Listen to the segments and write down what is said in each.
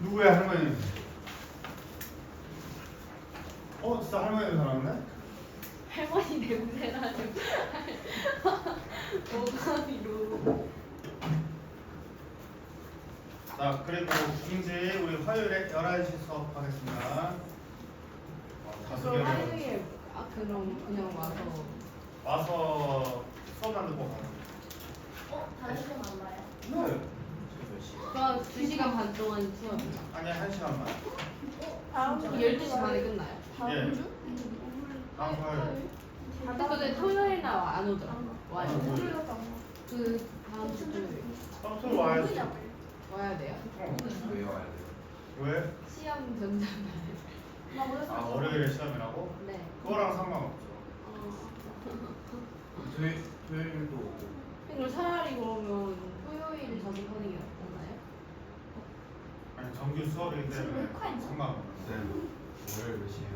누구야 할머니? 어 진짜 할머니 나는데? 할머니 냄새나는 오가미로 자 그리고 김지 우리 화요일에 11시 수업하겠습니다. 어, 다섯 그럼 개를 화요일에 아 그럼 그냥 와서 와서 수업만 듣고 가는 어? 다른 시간 안 봐요? 네. 그럼 2시간 반 동안 수업이요 아니 한 시간만. 다음 그럼 12시 반에 끝나요? 예. 다음 화요일. 근데 토요일 날안 오죠? 와요 아, 뭐. 그 다음 주 토요일 수업 와야지. 와야 돼요? 어. 왜 와야 돼요? 왜? 시험 전자날 아 월요일에 시험이라고? 네 그거랑 상관없죠. 토요일, 토요일도 오고 그럼 차라리 그러면 토요일 접근하는 게 낫나요? 아니 정규 수업이기 때문에 지금 녹화 있나? 상관없는데. 월요일 몇 시에요?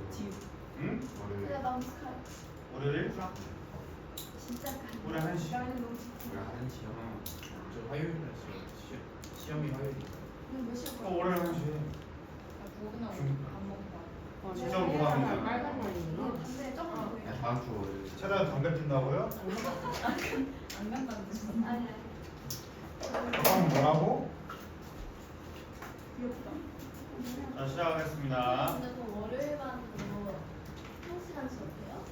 응? 월요일 내가 너무 축하해 월요일? 진짜 우리 한 시. 월요일 한 시요? 응. 저 화요일 날 시험 시, 시험이 화요일이니까 몇 시에 어 월요일 한 시. 어, 진짜 뭐가 하는 거야? 빨간 날이구나 근데 조금 아, 보여 다음 주 월요일 최대한 담배 핀다고요? 아니 그럼 뭐라고? 자 시작하겠습니다. 근데 그 월요일 반으로 한 시간 수업해요?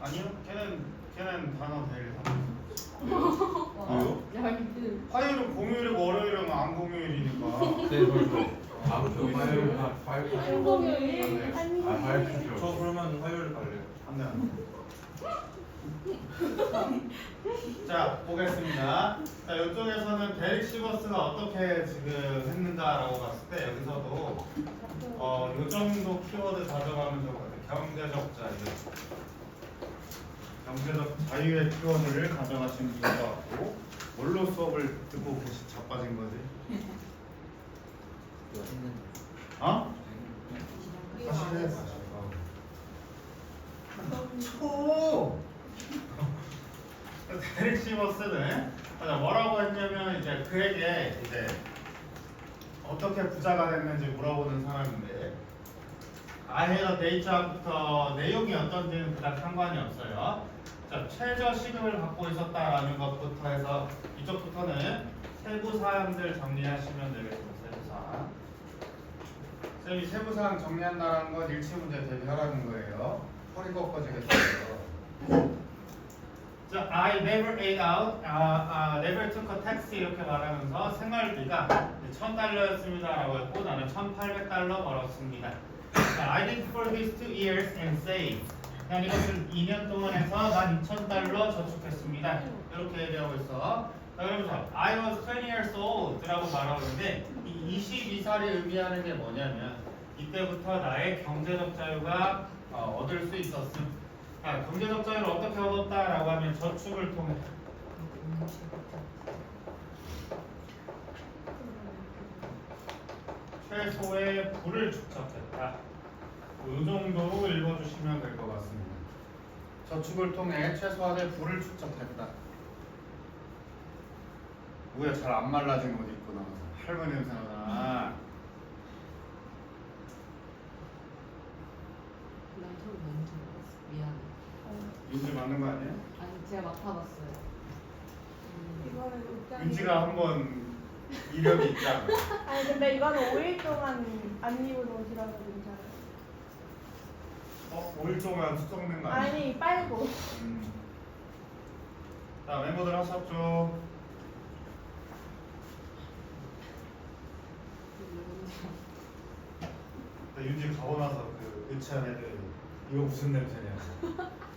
아니요, 걔는 걔는 단어 대일 다. 왜요? 야, 그 화요일은 공휴일이고 월요일은 안 공휴일이니까. 네 그렇죠 다음 주 화요일 날 화요일 날 일공휴일 아 화요일 저 그러면 화요일 갈래요 안돼 안돼. 자 보겠습니다. 자 이쪽에서는 데릭 시버스가 어떻게 지금 했는가라고 봤을 때 여기서도 어 요 정도 키워드 가져가면 좋을 것 같아요. 경제적 자유. 경제적 자유의 키워드를 좋을 것 같고 뭘로 수업을 듣고 계시 자빠진 거지? 했는데 어? 다시 해 다시. 초. 맞아, 뭐라고 했냐면 이제 그에게 이제 어떻게 부자가 됐는지 물어보는 사람인데 아해가 데이터부터 내용이 어떤지는 그닥 상관이 없어요. 자, 최저 시급을 갖고 있었다라는 것부터 해서 이쪽부터는 세부 사항들 정리하시면 되겠습니다. 세부 사항. 쌤이 세부 사항 정리한다는 건 일치 문제 대비하라는 거예요. 허리 꺾어지겠어요. 자, I never ate out, 아, 아, never took a taxi 이렇게 말하면서 생활비가 1000달러였습니다라고 했고 나는 1800달러 벌었습니다. 자, I did for these two years and saved. 난 이것을 2년 동안 해서 난 2000달러 저축했습니다. 이렇게 얘기하고 있어. 자, 그러면서 I was 20 years old라고 말하고 있는데 이 22살이 의미하는 게 뭐냐면 이때부터 나의 경제적 자유가 어, 얻을 수 있었음. 자, 경제적 자유를 어떻게 얻었다라고 하면 저축을 통해 최소의 부를 축적했다. 이 정도로 읽어주시면 될 것 같습니다. 저축을 통해 최소한의 부를 축적했다. 뭐야 잘 안 말라진 옷 입고 나와서 할머니 냄새 나나. 난 처음 잘 먹었어 미안해 윤지 맞는 거 아니에요? 아니 제가 맡아봤어요 음, 이거는 옷장에 윤지가 한번 이력이 있잖아. 아니 근데 이거는 5일 동안 안 입은 옷이라서 괜찮아요 어? 5일 동안 수정된 거 아니야? 아니 빨고 음. 자 멤버들 하셨죠? 나 윤지 가고 나서 그 의치한 애들 이거 무슨 냄새냐?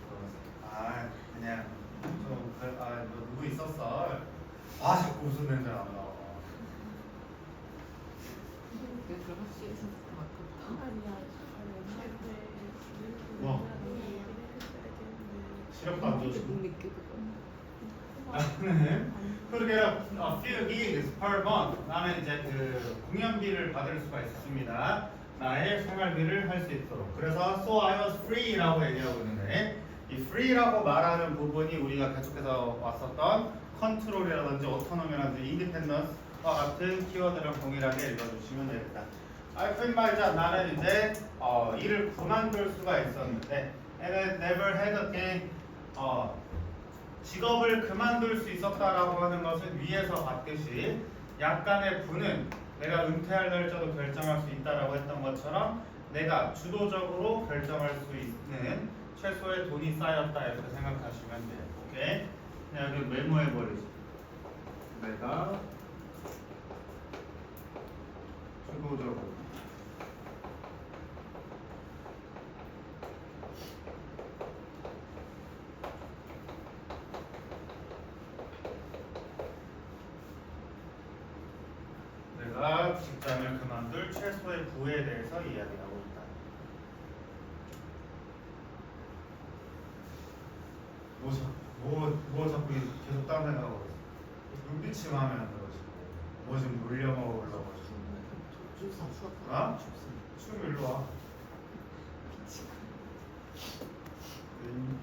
아 그냥 좀아너 누구 있었어? 아 자꾸 무슨 냄새 아니야 뭐? 시럽도 안 믿겠어 나는 few gigs per month 나는 이제 그 공연비를 받을 수가 있습니다. 나의 생활비를 할 수 있도록. 그래서 so I was free라고 얘기하고 있는데 이 free라고 말하는 부분이 우리가 계속해서 왔었던 컨트롤이라든지 오토노미라든지 인디펜던스 같은 키워드랑 동일하게 읽어주시면 되겠다. 아, 큰 말자 나는 이제 어, 일을 그만둘 수가 있었는데 and never had a day 어, 직업을 그만둘 수 있었다라고 하는 것은 위에서 봤듯이 약간의 부는 내가 은퇴할 날짜도 결정할 수 있다라고 했던 것처럼 내가 주도적으로 결정할 수 있는 최소의 돈이 쌓였다 이렇게 생각하시면 돼요. 오케이? 그냥 여기 메모해 버리지. 내가 주도적으로 내가 직장을 그만둘 최소의 부에 대해서 이야기하고 있다. 뭐, 자, 뭐, 뭐 자꾸 계속 딴 생각하고 있어. 눈빛이 마음에 안 들어지고 뭐좀 물려 먹으려고 어? 춤 일로 와.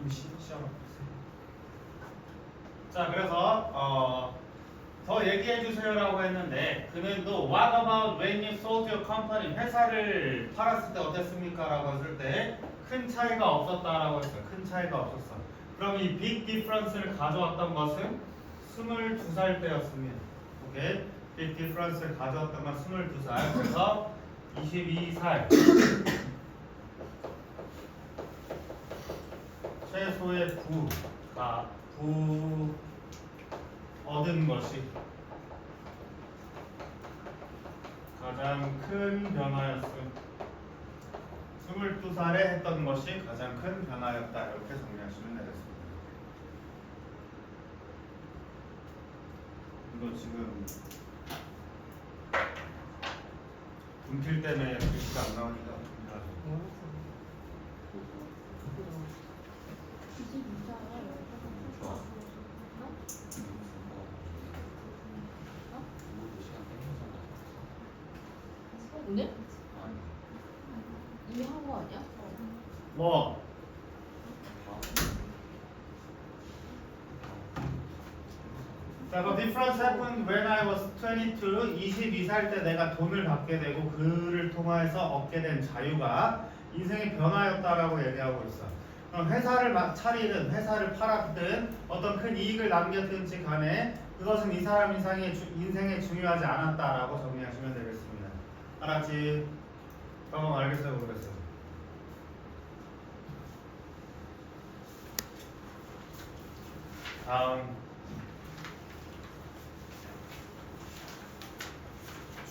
임시 시험. 자 그래서 어, 더 얘기해 주세요라고 했는데 그는 또 What about when you sold your company 회사를 팔았을 때 어땠습니까?라고 했을 때 큰 차이가 없었다라고 했어요. 큰 차이가 없었어. 그럼 이 big difference를 가져왔던 것은 22살 때였습니다. 오케이? Big difference를 가져왔던 건 22살. 그래서 22살 최소의 부가 부 얻은 것이 가장 큰 변화였음. 22살에 했던 것이 가장 큰 변화였다. 이렇게 정리하시면 되겠습니다. 이거 지금 분필 때문에 글씨가 안 나오니까. 오늘? 이미 한거 아니야? 뭐 자, the difference happened when I was 22. 22살 때 내가 돈을 받게 되고 그를 통해서 얻게 된 자유가 인생의 변화였다라고 얘기하고 있어. 그럼 회사를 막 차리든 회사를 팔았든 어떤 큰 이익을 남겼든지 간에 그것은 이 사람 주, 인생에 중요하지 않았다라고 정리하시면 되겠습니다. 알았지? 어, 알겠어요, 모르겠어요. 다음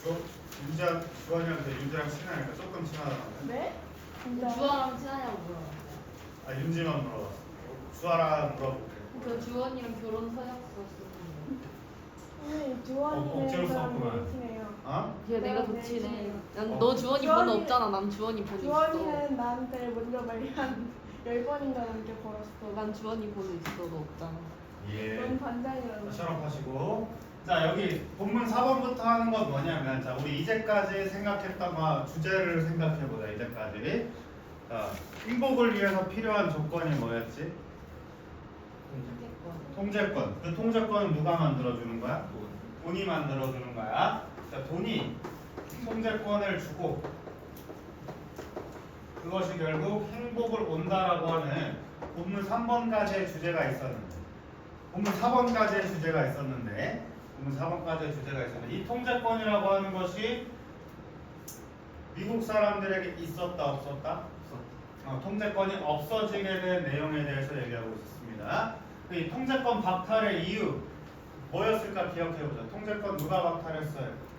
주 윤자 주원이한테 윤자랑 친하니까 조금 친하다고 네? 진짜. 주아랑 친하냐고 물어봤어요. 아 윤지만 물어봤어 수아랑 물어볼게 그 주원이랑 결혼 서약서 쓰는 선생님 어, 주원이는 억지로 저랑 썼구만. 되게 친해요. 어? 거. 걔 내가 더 네, 친해. 네. 난 어. 너 주원이 번호 주원이- 없잖아. 난 주원이 번호 있어. 주원이는 나한테 먼저 말이 한열 번인가 넘게 걸었어. 난 주원이 번호 있어. 너 없잖아. 예 넌 반장이라고. 셔럽 하시고 자 여기 본문 4번부터 하는 건 뭐냐면 자 우리 이제까지 생각했던 거 주제를 생각해보자 이제까지 자 행복을 위해서 필요한 조건이 뭐였지? 통제권 그 통제권은 누가 만들어주는 거야? 돈 이 만들어주는 거야. 자, 돈이 통제권을 주고 그것이 결국 행복을 온다라고 하는 본문 3번까지의 주제가 있었는데 본문 4번까지의 주제가 있었는데 본문 4번까지의 주제가 있었는데 이 통제권이라고 하는 것이 미국 사람들에게 있었다 없었다? 어, 통제권이 없어지게 된 내용에 대해서 얘기하고 있습니다. 이 통제권 박탈의 이유 뭐였을까 기억해보자. 통제권 누가 박탈했어요?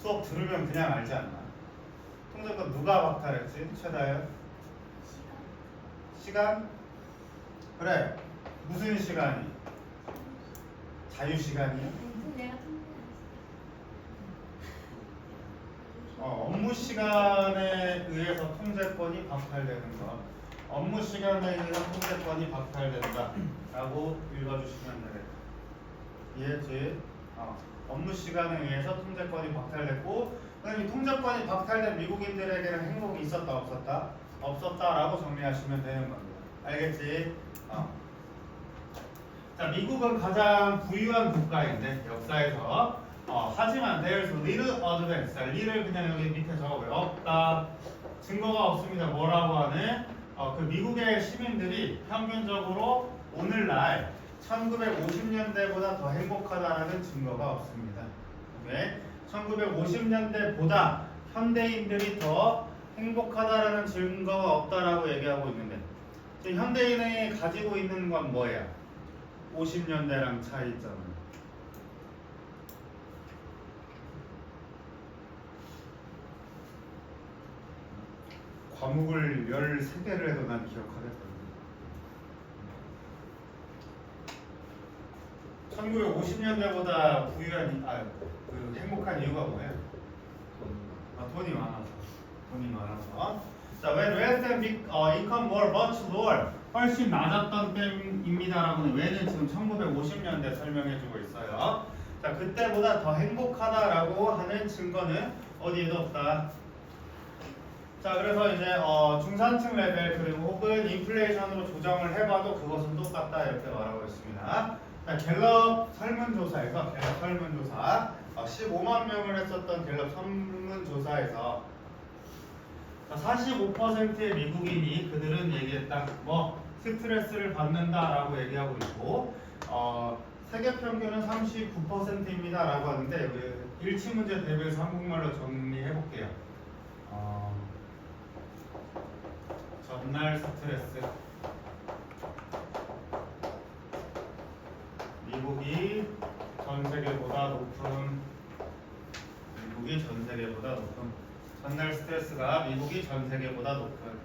수업 들으면 그냥 알지 않나? 통제권 누가 박탈했지? 최다요? 시간? 그래. 무슨 시간이? 자유 통제했어. 어, 업무 시간에 의해서 통제권이 박탈되는 것. 업무 시간에 의해서 통제권이 박탈된다 라고 읽어주시면 되겠다. 이해했지? 어, 업무 시간에 의해서 통제권이 박탈됐고 그럼 이 통제권이 박탈된 미국인들에게는 행복이 있었다 없었다? 없었다라고 정리하시면 되는 겁니다. 알겠지? 어. 자, 미국은 가장 부유한 국가인데 역사에서 어, 하지만 there's little advance. 자, little 그냥 여기 밑에 적어요. 없다. 증거가 없습니다. 뭐라고 하는? 어, 그 미국의 시민들이 평균적으로 오늘날 1950년대보다 더 행복하다는 증거가 없습니다. 오케이? 1950년대보다 현대인들이 더 행복하다라는 증거가 없다라고 얘기하고 있는데 현대인이 가지고 있는 건 뭐야? 50년대랑 차이점은 과목을 13개를 해도 난 기억하겠거든 1950년대보다 부유한 이- 아, 그 행복한 이유가 뭐예요? 아, 돈이 많아서 돈이 많아서 자 when wealth and 어, income were much lower 훨씬 낮았던 때입니다라고는 왜는 지금 1950년대 설명해주고 있어요 자 그때보다 더 행복하다라고 하는 증거는 어디에도 없다 자 그래서 이제 어, 중산층 레벨 그리고 혹은 인플레이션으로 조정을 해봐도 그것은 똑같다 이렇게 말하고 있습니다. 자, 갤럽 설문조사에서 갤럽 설문조사 어, 15만 명을 했었던 갤럽 설문조사에서 45%의 미국인이 그들은 얘기했다. 뭐 스트레스를 받는다라고 얘기하고 있고 어, 세계 평균은 39%입니다라고 하는데 그 일치 문제 대비해서 한국말로 정리해 볼게요. 어, 전날 스트레스 미국이 전 세계보다 높은 미국이 전 세계보다 높은 전날 스트레스가 미국이 전 세계보다 높은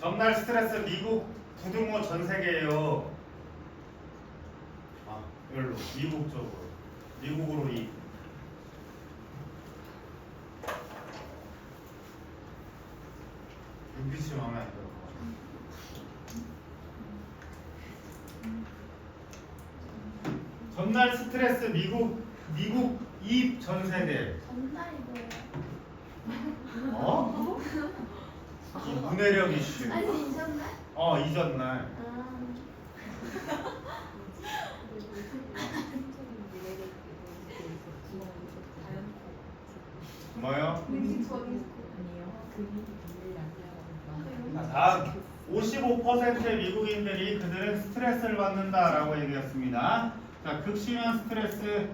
전날 스트레스 미국 부등호 전 세계예요. 아, 여기로 미국 쪽으로 미국으로 이 눈빛이 마음에 안 들어. 전날 스트레스 미국 미국 입 전 세계 전날이 뭐예요? 어? 이 문해력 이슈 아니 전날? 어 이전 날 아 뭐요? 멕시코 자, 다음 55%의 미국인들이 그들은 스트레스를 받는다라고 얘기했습니다. 자, 극심한 스트레스,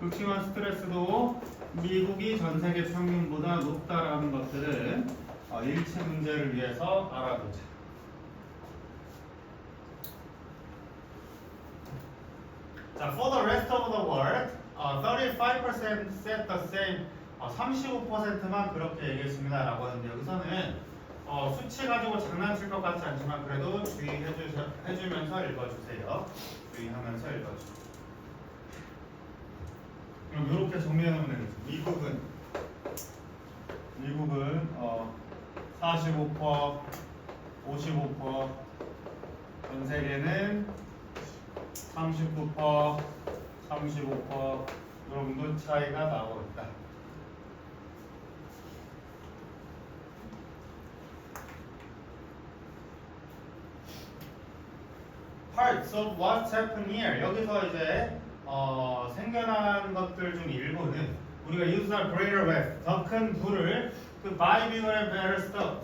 극심한 스트레스도 미국이 전 세계 평균보다 높다라는 것들은 어, 일치 문제를 위해서 알아두자. 자, for the rest of the world, 어, 35% said the same. 어, 35%만 그렇게 얘기했습니다 라고 하는데 여기서는 어, 수치 가지고 장난칠 것 같지 않지만 그래도 주의해 주셔, 해주면서 읽어주세요. 주의하면서 읽어주세요. 그럼 이렇게 정리해 놓으면 되겠죠. 미국은 미국은 어, 45%, 55%, 전 세계는 39%, 35% 정도 차이가 나오고 있다. Parts of what's happened here. 여기서 이제 어, 생겨난 것들 중 일부는 우리가 use the greater wealth, 더큰 부를 그 buy bigger and better stuff,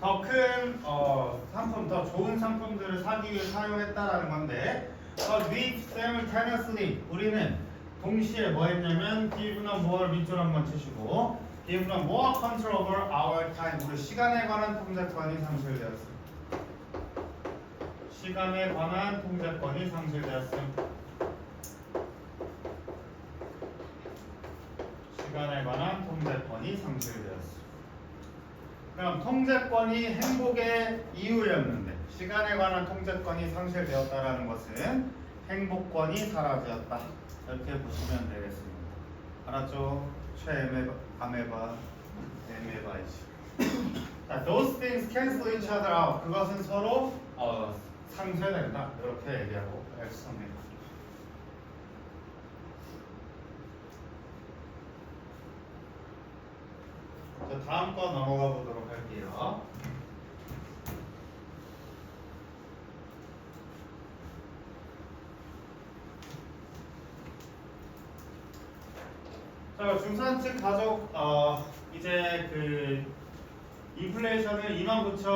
더큰 어, 상품, 더 좋은 상품들을 사기 위해 사용했다라는 건데, but we simultaneously 우리는 동시에 뭐 했냐면 give them more 밑줄 한번 치시고 give them more control over our time. 우리 시간에 관한 통제 권이 상실되었습니다. 시간에 관한 통제권이 상실되었음. 시간에 관한 통제권이 상실되었음. 그럼 통제권이 행복의 이유였는데 시간에 관한 통제권이 상실되었다라는 것은 행복권이 사라졌다. 이렇게 보시면 되겠습니다. 알았죠? 최애메바, 아메바, 에메바이지. 자, those things cancel each other out. 그것은 서로 어, 상쇄된다. 이렇게 얘기하고 엑스입니다. 자, 다음 거 넘어가 보도록 할게요. 자, 중산층 가족 어 이제 그 인플레이션을 29,000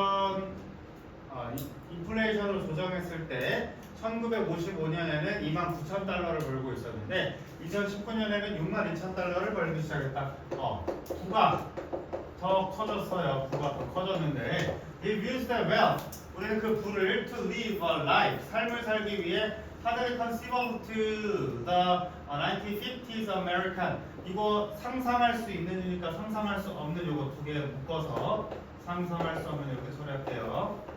어, 이- 인플레이션으로 조정했을 때 1955년에는 29,000달러를 벌고 있었는데 2019년에는 62,000달러를 벌기 시작했다. 어, 부가 더 커졌어요. 부가 더 커졌는데 He views that wealth. 우리는 그 부를 to live a life, 삶을 살기 위해 hardly conceivable to the 1950s American. 이거 상상할 수 있는 이니까 상상할 수 없는 요거 두 개 묶어서 상상할 수 없는 이렇게 처리할게요.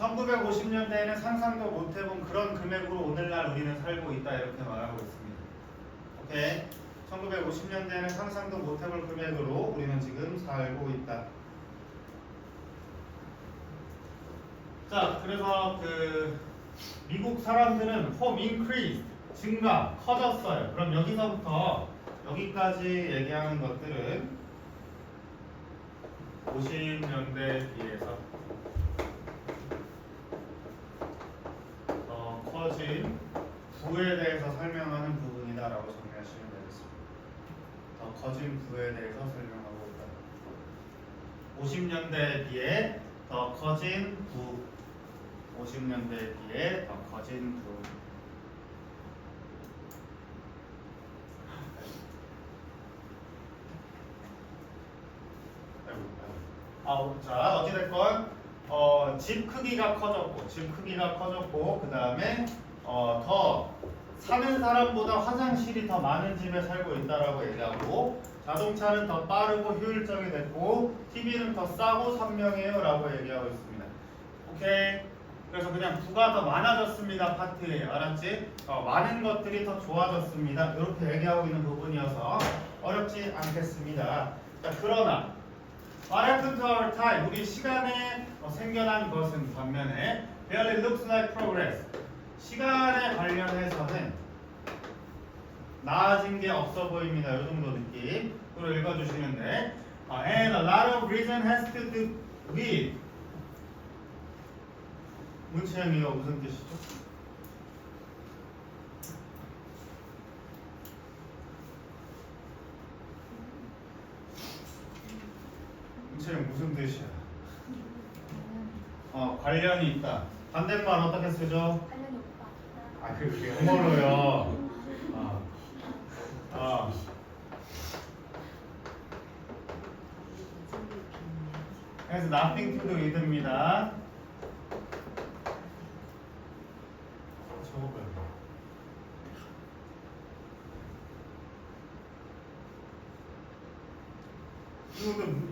1950년대에는 상상도 못 해본 그런 금액으로 오늘날 우리는 살고 있다 이렇게 말하고 있습니다. 오케이. 1950년대에는 상상도 못 해볼 금액으로 우리는 지금 살고 있다. 자, 그래서 그 미국 사람들은 home increase 증가 커졌어요. 그럼 여기서부터 여기까지 얘기하는 것들은 50년대에 비해서 더 커진 부에 대해서 설명하는 부분이다라고 정리하시면 되겠습니다. 더 커진 부에 대해서 설명하고 있다. 50년대에 비해 더 커진 부. 50년대에 비해 더 커진 부. 아이고, 아이고. 아, 자 어찌됐건 어, 집 크기가 커졌고 집 크기가 커졌고 그 다음에 어, 더 사는 사람보다 화장실이 더 많은 집에 살고 있다라고 얘기하고 자동차는 더 빠르고 효율적이 됐고 TV는 더 싸고 선명해요라고 얘기하고 있습니다. 오케이. 그래서 그냥 부가 더 많아졌습니다 파트에 알았지? 어, 많은 것들이 더 좋아졌습니다. 이렇게 얘기하고 있는 부분이어서 어렵지 않겠습니다. 자, 그러나 What happened to our time? 우리 시간에 어, 생겨난 것은 반면에 barely looks like progress. 시간에 관련해서는 나아진 게 없어 보입니다. 이 정도 느낌. 그리고 읽어주시면 돼. 어, and a lot of reason has to do with. 문채영 이거 무슨 뜻이죠? 문채영 무슨 뜻이야? 어 관련이 있다. 반대말 어떻게 쓰죠? 관련이 없다. 아 그게 영어로요. 어. 어. 그래서 nothing to do with입니다. 적어봐요. 이거 근데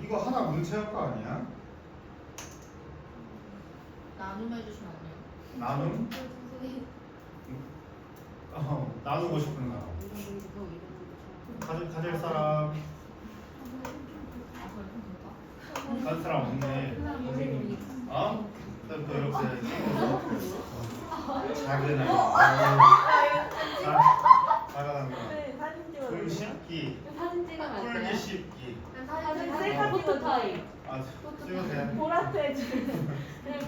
거 아니야? 나눔해 주시면 안 돼요? 나눔? 어, 나누고 싶은 사람. 가질, 가질 사람, 가질 사람 없네. 어? 또, 또 이렇게 작은 아이. 자, 작은 네, 사진 아이. 금 찍어주세요. 씹기, 사진 찍으면 안 풀기 돼요? 씹기. 사진 찍어주세요. 타임. 아, 돼. 보라트 해주세요.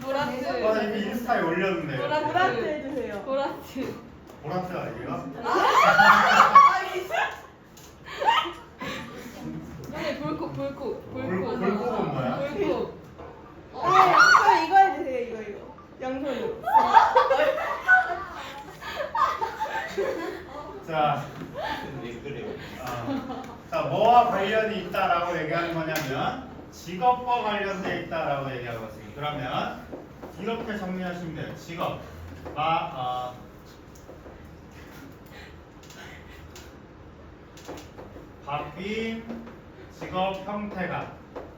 보라트. 아, 이미 인스타에 올렸는데. 보라- 보라트 해주세요. 보라트. 보라트 아니에요? 아니 불꽃 불꽃 불꽃, 불꽃은 뭐야? 불꽃. 어. 네, 그럼 이거 해주세요. 이거 이거. 양손으로. 자? 어, 자, 뭐와 관련이 있다라고 얘기하는 거냐면 직업과 관련돼 있다라고 있습니다. 그러면 이렇게 정리하시면 돼요. 직업, 마, 어, 바뀐 직업 형태가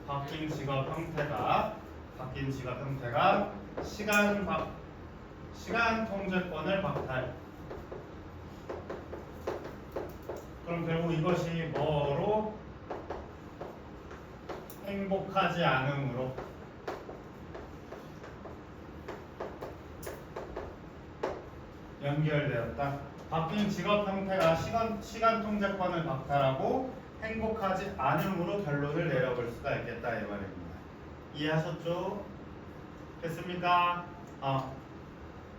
바뀐 직업 형태가 바뀐 직업 형태가 시간 박 시간 통제권을 박탈. 그럼 결국 이것이 뭐로 행복하지 않음으로 연결되었다. 바뀐 직업 형태가 시간, 시간 통제권을 박탈하고 행복하지 않음으로 결론을 내려볼 수가 있겠다 이 말입니다. 이해하셨죠? 됐습니까? 어.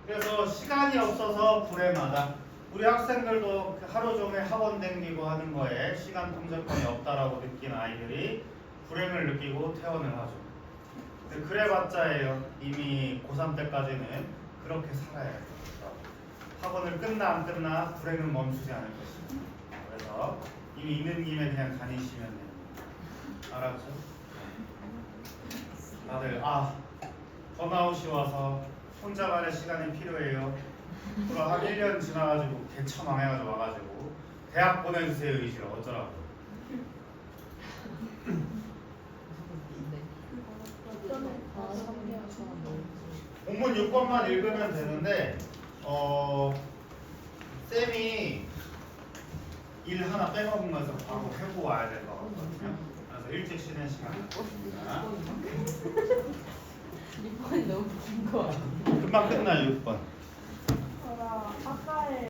그래서 시간이 없어서 불행하다. 우리 학생들도 그 하루 종일 학원 댕기고 하는 거에 시간 통제권이 없다라고 느낀 아이들이 불행을 느끼고 퇴원을 하죠. 그래봤자예요. 이미 고3 때까지는 그렇게 살아야 돼요. 학원을 끝나 안 끝나 불행은 멈추지 않을 것입니다. 그래서 이미 있는 김에 그냥 다니시면 됩니다. 알았죠? 다들 아 번아웃이 와서 혼자만의 시간이 필요해요. 그럼 한 1년 지나가지고 개처망해가지고 와가지고 대학 보내주세요 의지로 어쩌라고 본문 6번만 읽으면 되는데 어 쌤이 일 하나 빼먹으면서 바로 해고 와야 될 것 같거든요. 그래서 일찍 쉬는 시간 갖습니다. 이번이 너무 긴 거 아니야? 금방 끝나요 6번. 아까의